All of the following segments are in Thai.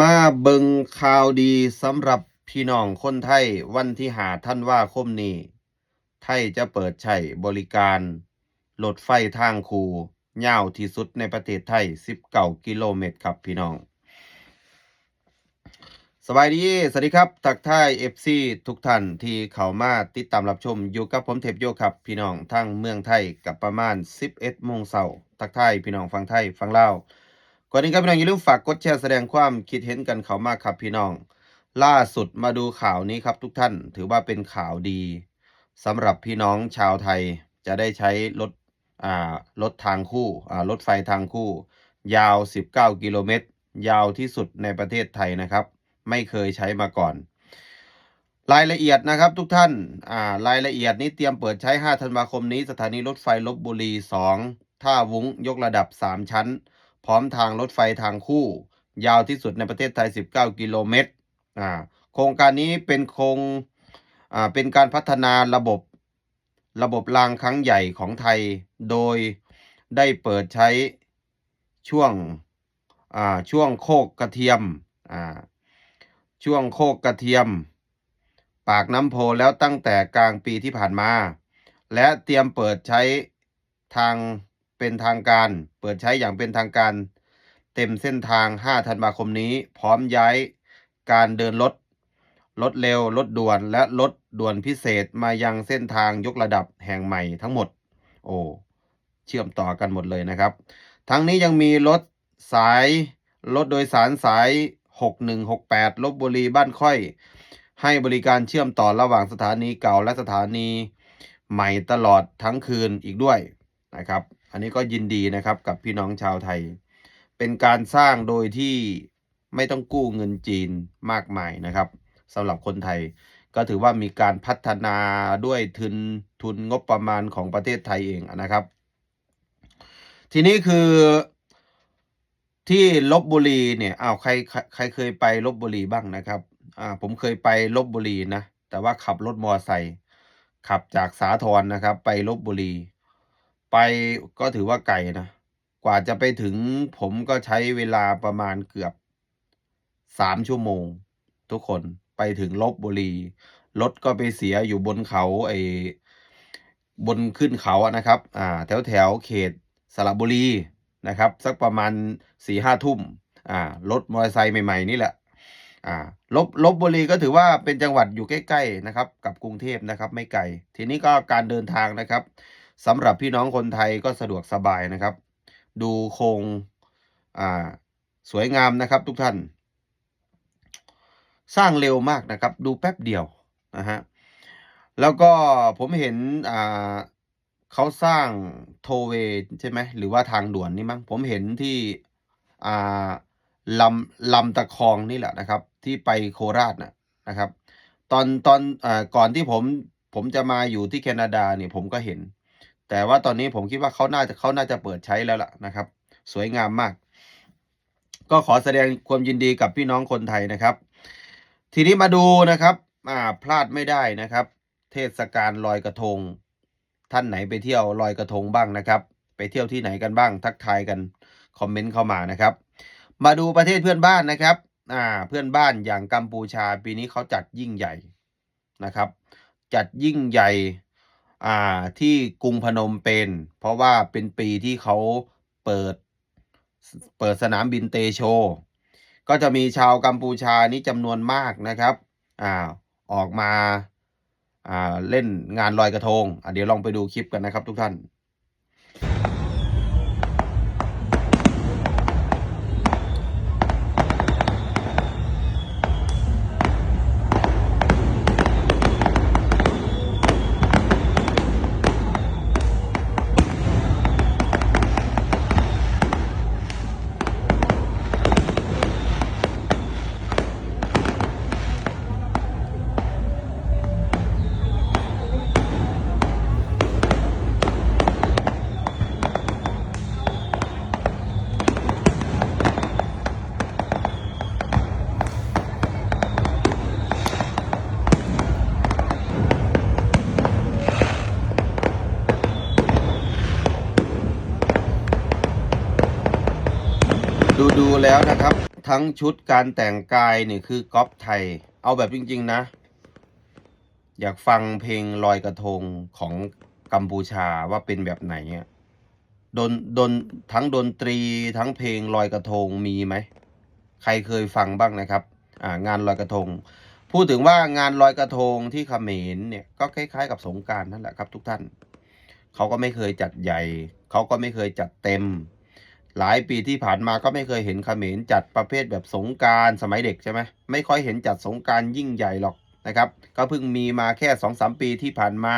มาเบิงข่าวดีสำหรับพี่น้องคนไทยวันที่หาท่านว่าคมนี้ ไทยจะเปิดใช้บริการรถไฟทางคูยาวที่สุดในประเทศไทย 19 กิโลเมตรครับพี่น้องสบายดี สวัสดีครับ ทักทาย FC ทุกท่านที่เข้ามาติดตามรับชม อยู่กับผมเทพโยครับพี่น้องทั้งเมืองไทยกับประมาณ 11โมงเช้าทักทายพี่น้องฟังไทยฟังเล่า ก่อนนี้ครับพี่น้องอย่าลืมฝากกดแชร์แสดงความคิดเห็นกันเขามากครับพี่น้อง ล่าสุดมาดูข่าวนี้ครับทุกท่านถือว่าเป็นข่าวดีสำหรับพี่น้องชาวไทยจะได้ใช้รถอ่ารถทางคู่อ่ารถไฟทางคู่ ยาว 19 กิโลเมตร ยาวที่สุดในประเทศไทยนะครับ ไม่เคยใช้มาก่อน รายละเอียดนะครับทุกท่านอ่ารายละเอียดนี้เตรียมเปิดใช้ 5 ธันวาคมนี้ สถานีรถไฟลบบุรี 2 ท่าวุ้งยกระดับ 3 ชั้น พร้อมทางรถไฟทางคู่ ยาวที่สุดในประเทศไทย 19 กิโลเมตรอ่าโครงการนี้เป็นโครงอ่าเป็นการพัฒนาระบบระบบรางครั้งใหญ่ของไทย โดยได้เปิดใช้ช่วงอ่าช่วงโคกกระเทียมอ่าช่วงโคกกระเทียม ปากน้ำโพแล้วตั้งแต่กลางปีที่ผ่านมา และเตรียมเปิดใช้ทาง เป็นทางการ เปิดใช้อย่างเป็นทางการ เต็มเส้นทาง 5 ธันวาคมนี้ พร้อมย้ายการเดินรถรถเร็วรถด่วนและรถด่วนพิเศษมายังเส้นทางยกระดับแห่งใหม่ทั้งหมด โอ้เชื่อมต่อกันหมดเลยนะครับ ทั้งนี้ยังมีรถสายรถโดยสารสาย 6168 ลบบุรีบ้านค่อย ให้บริการเชื่อมต่อระหว่างสถานีเก่าและสถานีใหม่ตลอดทั้งคืนอีกด้วยนะครับ อันนี้ก็ยินดีนะครับกับพี่น้องชาวไทย เป็นการสร้างโดยที่ไม่ต้องกู้เงินจีนมากมายนะครับสำหรับคนไทย ก็ถือว่ามีการพัฒนาด้วยทุนทุนงบประมาณของประเทศไทยเองนะครับ ทีนี้คือที่ลบบุรีเนี่ยอ้าวใครใครเคยไปลบบุรีบ้างนะครับอ่าผมเคยไปลบบุรีนะแต่ว่าขับรถมอไซค์ขับจากสาทรนะครับ ไปลบบุรี ไปก็ถือว่าไกลนะ กว่าจะไปถึงผมก็ใช้เวลาประมาณเกือบสามชั่วโมง ทุกคนไปถึงลบบุรีรถก็ไปเสียอยู่บนเขาไอ้บนขึ้นเขาอะนะครับ อ่า แถวแถวเขตสระบุรีนะครับ สักประมาณสี่ห้าทุ่ม อ่ารถมอเตอร์ไซค์ใหม่ๆนี่แหละ อ่าลบลบบุรีก็ถือว่าเป็นจังหวัดอยู่ใกล้ๆนะครับ กับกรุงเทพนะครับ ไม่ไกล ทีนี้ก็การเดินทางนะครับ สำหรับพี่น้องคนไทยก็สะดวกสบายนะครับ ดูโครงอ่าสวยงามนะครับทุกท่าน สร้างเร็วมากนะครับ ดูแป๊บเดียวนะฮะแล้วก็ผมเห็นอ่าเขาสร้างโทเวใช่ไหมหรือว่าทางด่วนนี่มั้งผมเห็นที่อ่าลำลำตะคองนี่แหละนะครับ ที่ไปโคราชนะนะครับ ตอนตอนอก่อนที่ผมผมจะมาอยู่ที่แคนาดาเนี่ยผมก็เห็น แต่ว่าตอนนี้ผมคิดว่าเขาน่าจะเขาน่าจะเปิดใช้แล้วล่ะนะครับ สวยงามมาก ก็ขอแสดงความยินดีกับพี่น้องคนไทยนะครับ ทีนี้มาดูนะครับอ่าพลาดไม่ได้นะครับ เทศกาลลอยกระทง ท่านไหนไปเที่ยวลอยกระทงบ้างนะครับ ไปเที่ยวที่ไหนกันบ้าง ทักทายกันคอมเมนต์เข้ามานะครับ มาดูประเทศเพื่อนบ้านนะครับอ่าเพื่อนบ้านอย่างกัมพูชาปีนี้เขาจัดยิ่งใหญ่นะครับ จัดยิ่งใหญ่ อ่าที่กรุงพนมเปญเพราะว่าเป็นปีที่เขาเปิดเปิดสนามบินเตโช ก็จะมีชาวกัมพูชานี้จำนวนมากนะครับอ่าออกมาอ่าเล่นงานลอยกระทงเดี๋ยวลองไปดูคลิปกันนะครับทุกท่าน ดูดูแล้วนะครับ ทั้งชุดการแต่งกายนี่คือก๊อปไทย เอาแบบจริง ๆ นะ อยากฟังเพลงลอยกระทงของกัมพูชาว่าเป็นแบบไหนดนดนทั้งดนตรีทั้งเพลงลอยกระทงมีไหม ใครเคยฟังบ้างนะครับอ่างานลอยกระทง พูดถึงว่างานลอยกระทงที่เขมรเนี่ยก็คล้าย ๆ กับสงการนั่นแหละครับ ทุกท่าน เขาก็ไม่เคยจัดใหญ่ เขาก็ไม่เคยจัดเต็ม หลายปีที่ผ่านมาก็ไม่เคยเห็นเขมรจัดประเภทแบบสงการสมัยเด็กใช่ไหมไม่ค่อยเห็นจัดสงการยิ่งใหญ่หรอกนะครับ ก็เพิ่งมีมาแค่สองสามปีที่ผ่านมา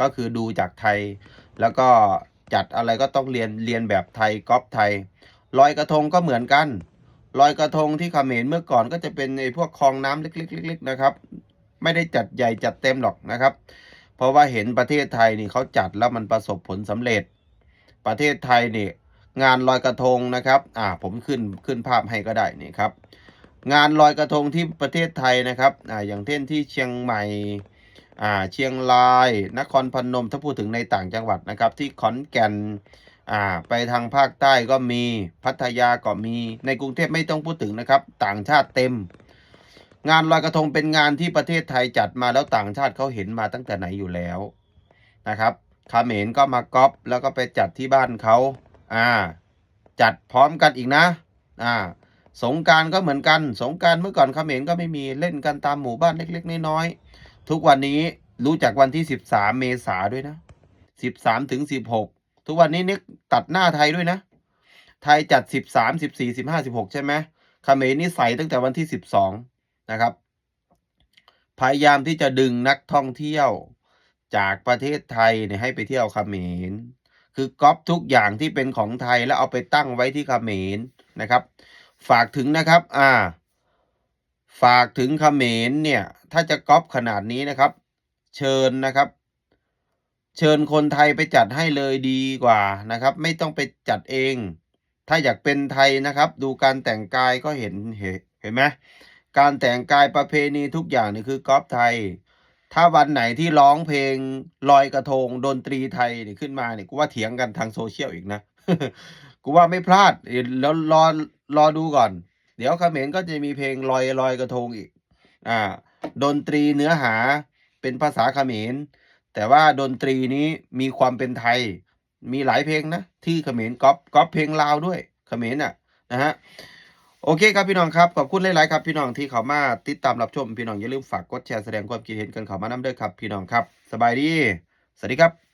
ก็คือดูจากไทย แล้วก็จัดอะไรก็ต้องเรียนเรียนแบบไทยก๊อปไทยลอยกระทงก็เหมือนกันลอยกระทงที่เขมรเมื่อก่อนก็จะเป็นไอ้พวกคลองน้ำเล็กๆๆนะครับ ไม่ได้จัดใหญ่จัดเต็มหรอกนะครับ เพราะว่าเห็นประเทศไทยนี่เขาจัดแล้วมันประสบผลสำเร็จ ประเทศไทยนี่ งานลอยกระทงนะครับ อ่า ผมขึ้นขึ้นภาพให้ก็ได้นี่ครับ งานลอยกระทงที่ประเทศไทยนะครับ อ่า อย่างเช่นที่เชียงใหม่ อ่า เชียงราย นครพนม ถ้าพูดถึงในต่างจังหวัดนะครับ ที่ขอนแก่น อ่า ไปทางภาคใต้ก็มี พัทยาก็มี ในกรุงเทพไม่ต้องพูดถึงนะครับ ต่างชาติเต็ม งานลอยกระทงเป็นงานที่ประเทศไทยจัดมาแล้วต่างชาติเขาเห็นมาตั้งแต่ไหนอยู่แล้วนะครับเมรก็มาก๊อปแล้วก็ไปจัดที่บ้านเขา อ่า จัดพร้อมกันอีกนะ อ่า สงการก็เหมือนกัน สงการเมื่อก่อนเขมรก็ไม่มีเล่นกันตามหมู่บ้านเล็ก ๆ น้อยๆทุกวันนี้รู้จักวันที่สิบสามเมษาด้วยนะสิบสามถึงสิบหกทุกวันนี้นึกตัดหน้าไทยด้วยนะ ไทยจัดสิบสามสิบสี่สิบห้าสิบหกใช่ไหมเขมรนี่ใส่ตั้งแต่วันที่สิบสองนะครับ พยายามที่จะดึงนักท่องเที่ยวจากประเทศไทยเนี่ยให้ไปเที่ยวเขมร คือก๊อปทุกอย่างที่เป็นของไทยแล้วเอาไปตั้งไว้ที่เขมรนะครับ ฝากถึงนะครับอ่าฝากถึงเขมรเนี่ยถ้าจะก๊อปขนาดนี้นะครับ เชิญนะครับ เชิญคนไทยไปจัดให้เลยดีกว่านะครับ ไม่ต้องไปจัดเอง ถ้าอยากเป็นไทยนะครับ ดูการแต่งกายก็เห็นเห็นเห็นไหมการแต่งกายประเพณีทุกอย่างนี่คือก๊อปไทย ถ้าวันไหนที่ร้องเพลงลอยกระทงดนตรีไทยนี่ขึ้นมาเนี่ยกูว่าเถียงกันทางโซเชียลอีกนะ กูว่าไม่พลาดแล้วรอรอดูก่อน เดี๋ยวเขมรก็จะมีเพลงลอยลอยกระทงอีก อ่า ดนตรีเนื้อหาเป็นภาษาเขมร แต่ว่าดนตรีนี้มีความเป็นไทย มีหลายเพลงนะ ที่เขมรก๊อปก๊อปเพลงลาวด้วยเขมรน่ะนะฮะ โอเคครับพี่น้องครับขอบคุณหลาย ๆ ครับพี่น้องที่เข้ามาติดตามรับชมพี่น้องอย่าลืมฝากกดแชร์แสดงความคิดเห็นกันเข้ามาน้ำเด้อครับพี่น้องครับ สบายดี สวัสดีครับ